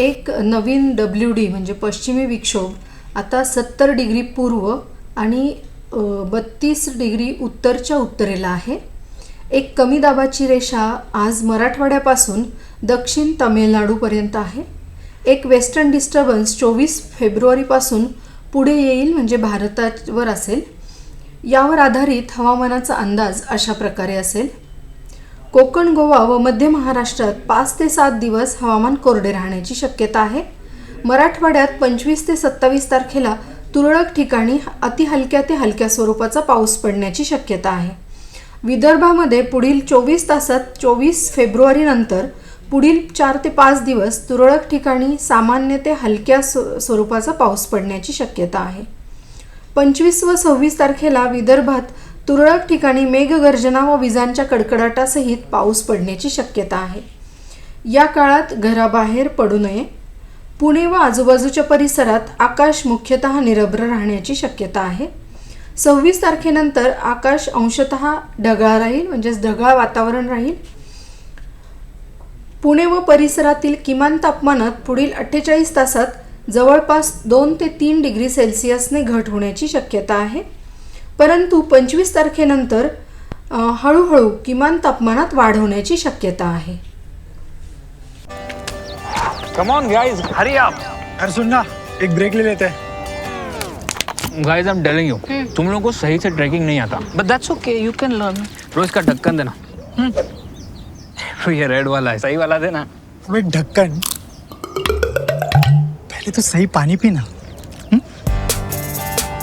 एक नवीन W D म्हणजे पश्चिमी विक्षोभ आता सत्तर डिग्री पूर्व आणि बत्तीस डिग्री उत्तरच्या उत्तरेला आहे. एक कमी दाबाची रेषा आज मराठवाड्यापासून दक्षिण तामिळनाडूपर्यंत आहे. एक वेस्टर्न डिस्टर्बन्स चोवीस फेब्रुवारीपासून पुढे येईल म्हणजे भारतावर असेल. यावर आधारित हवामानाचा अंदाज अशा प्रकारे असेल. कोकण गोवा व मध्य महाराष्ट्रात पाच ते सात दिवस हवामान कोरडे राहण्याची शक्यता आहे. मराठवाड्यात पंचवीस ते सत्तावीस तारखेला तुरळक ठिकाणी अति हलक्या ते हलक्या स्वरूपाचा पाऊस पडण्याची शक्यता आहे. विदर्भामध्ये पुढील चोवीस तासात चोवीस फेब्रुवारीनंतर पुढील चार ते पाच दिवस तुरळक ठिकाणी सामान्य ते हलक्या स्व स्वरूपाचा पाऊस पडण्याची शक्यता आहे. पंचवीस व सव्वीस तारखेला विदर्भात तुरळक ठिकाणी मेघगर्जना व विजांच्या कडकडाटासहित पाऊस पडण्याची शक्यता आहे. या काळात घराबाहेर पडू नये. पुणे व आजूबाजूच्या परिसरात आकाश मुख्यतः निरभ्र राहण्याची शक्यता आहे. सव्वीस तारखेनंतर आकाश अंशतः ढगाळ राहील म्हणजेच ढगाळ वातावरण राहील. पुणे व परिसरातील किमान तापमानात पुढील अठ्ठेचाळीस तासात जवळपास दोन ते तीन डिग्री सेल्सिअसने घट होण्याची शक्यता आहे. परंतु पंचवीस तारखेनंतर हळूहळू किमान तापमानात वाढ होण्याची शक्यता आहे. Come on guys hurry up अरे सुन ना एक ब्रेक ले लेते. हैं guys I am telling you तुम लोगों को सही से ट्रैकिंग नहीं आता. But that's okay you can learn रोज का ढक्कन देना. हम्म। तो ये रेड वाला है सही वाला देना. अबे ढक्कन पहले तो सही पानी पीना।